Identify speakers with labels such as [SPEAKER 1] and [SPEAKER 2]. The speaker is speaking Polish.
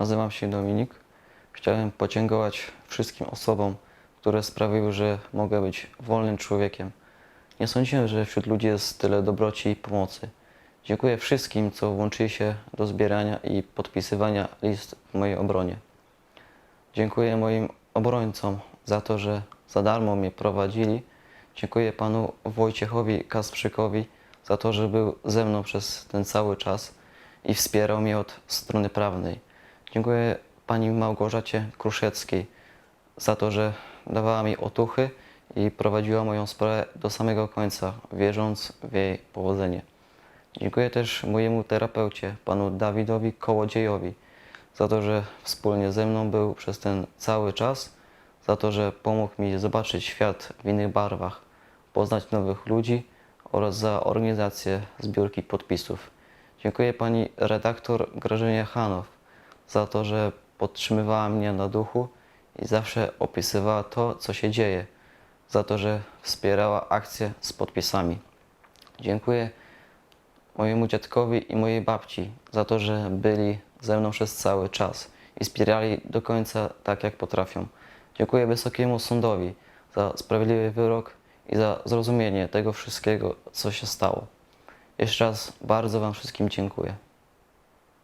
[SPEAKER 1] Nazywam się Dominik. Chciałem podziękować wszystkim osobom, które sprawiły, że mogę być wolnym człowiekiem. Nie sądziłem, że wśród ludzi jest tyle dobroci i pomocy. Dziękuję wszystkim, co włączyli się do zbierania i podpisywania list w mojej obronie. Dziękuję moim obrońcom za to, że za darmo mnie prowadzili. Dziękuję panu Wojciechowi Kasprzykowi za to, że był ze mną przez ten cały czas i wspierał mnie od strony prawnej. Dziękuję pani Małgorzacie Kruszeckiej za to, że dawała mi otuchy i prowadziła moją sprawę do samego końca, wierząc w jej powodzenie. Dziękuję też mojemu terapeucie, panu Dawidowi Kołodziejowi, za to, że wspólnie ze mną był przez ten cały czas, za to, że pomógł mi zobaczyć świat w innych barwach, poznać nowych ludzi oraz za organizację zbiórki podpisów. Dziękuję pani redaktor Grażynie Hanow za to, że podtrzymywała mnie na duchu i zawsze opisywała to, co się dzieje, za to, że wspierała akcję z podpisami. Dziękuję mojemu dziadkowi i mojej babci za to, że byli ze mną przez cały czas i wspierali do końca tak, jak potrafią. Dziękuję Wysokiemu Sądowi za sprawiedliwy wyrok i za zrozumienie tego wszystkiego, co się stało. Jeszcze raz bardzo Wam wszystkim dziękuję.